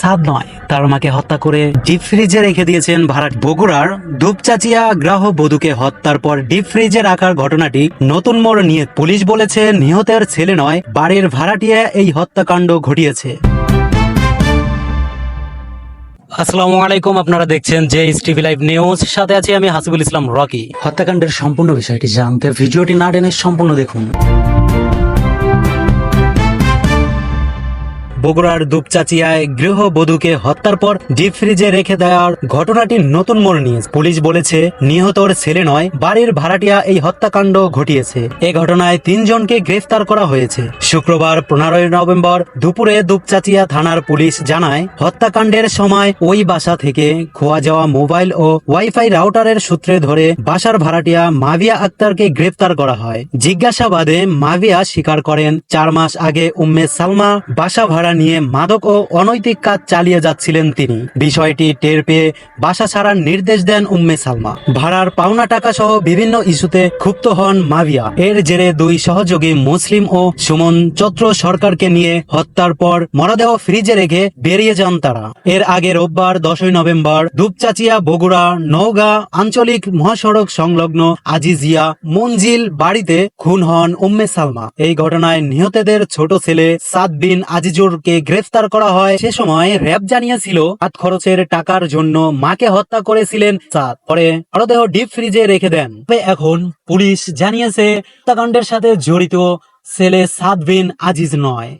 সাদ নয়। তার মাকে হত্যা করে ডিপ ফ্রিজে রেখে দিয়েছেন ভাড়াট বগুড়ার দুপচাচিয়া গ্রাহ বধূকে হত্যার পর ডিপ ফ্রিজে রাখার ঘটনাটি নতুন মোড় নিয়ে পুলিশ বলেছে, নিহতের ছেলে নয়, বাড়ির ভাড়াটিয়া এই হত্যাকাণ্ড ঘটিয়েছে। আসসালামু আলাইকুম, আপনারা দেখছেন যে টিভি লাইভ নিউজ। সাথে আছি আমি হাসিবুল ইসলাম রকি। হত্যাকাণ্ডের সম্পূর্ণ বিষয়টি জানতে ভিডিওটি না টেনে সম্পূর্ণ দেখুন। বগুড়ার দুপচাচিয়ায় গৃহবধূকে হত্যার পর ডিপ ফ্রিজে রেখে দেওয়ার ঘটনাটি নতুন মোড় নিয়ে পুলিশ বলেছে, নিহতর ছেলে নয়, বাড়ির ভাড়াটিয়া এই হত্যাকাণ্ড ঘটিয়েছে। এ ঘটনায় তিনজনকে গ্রেফতার করা হয়েছে। শুক্রবার পনেরোই নভেম্বর দুপুরে দুপচাচিয়া থানার পুলিশ জানায়, হত্যাকাণ্ডের সময় ওই বাসা থেকে খোয়া যাওয়া মোবাইল ও ওয়াইফাই রাউটারের সূত্রে ধরে বাসার ভাড়াটিয়া মাভিয়া আক্তারকে গ্রেফতার করা হয়। জিজ্ঞাসাবাদে মাভিয়া স্বীকার করেন, চার মাস আগে উম্মে সালমা বাসা ভাড়া নিয়ে মাদক ও অনৈতিক কাজ চালিয়ে যাচ্ছিলেন তিনি। বিষয়টি টের পেয়ে বাসা ছাড়ার নির্দেশ দেন উম্মে সালমা। ভাড়ার পাওনা টাকা সহ বিভিন্ন ইস্যুতে ক্ষুব্ধ হন মাভিয়া এর জেরে দুই সহযোগী মুসলিম ও সুমন চত্র সরকারকে নিয়ে হত্যার পর মরদেহ ফ্রিজে রেখে বেরিয়ে যান তারা। এর আগে রোববার দশই নভেম্বর দুপচাচিয়া, বগুড়া, নওগাঁ, আঞ্চলিক মহাসড়ক সংলগ্ন আজিজিয়া, মঞ্জিল বাড়িতে খুন হন উম্মে সালমা। এই ঘটনায় নিহতদের ছোট ছেলে সাদ বিন আজিজুরকে গ্রেফতার করা হয়। সে সময় র্যাব জানিয়েছিল, হাত খরচের টাকার জন্য মাকে হত্যা করেছিলেন সাদ পরে মরদেহ ডিপ ফ্রিজে রেখে দেন। তবে এখন পুলিশ জানিয়েছে, হত্যাকাণ্ডের সাথে জড়িত ছেলে সাদ বিন আজিজ নয়।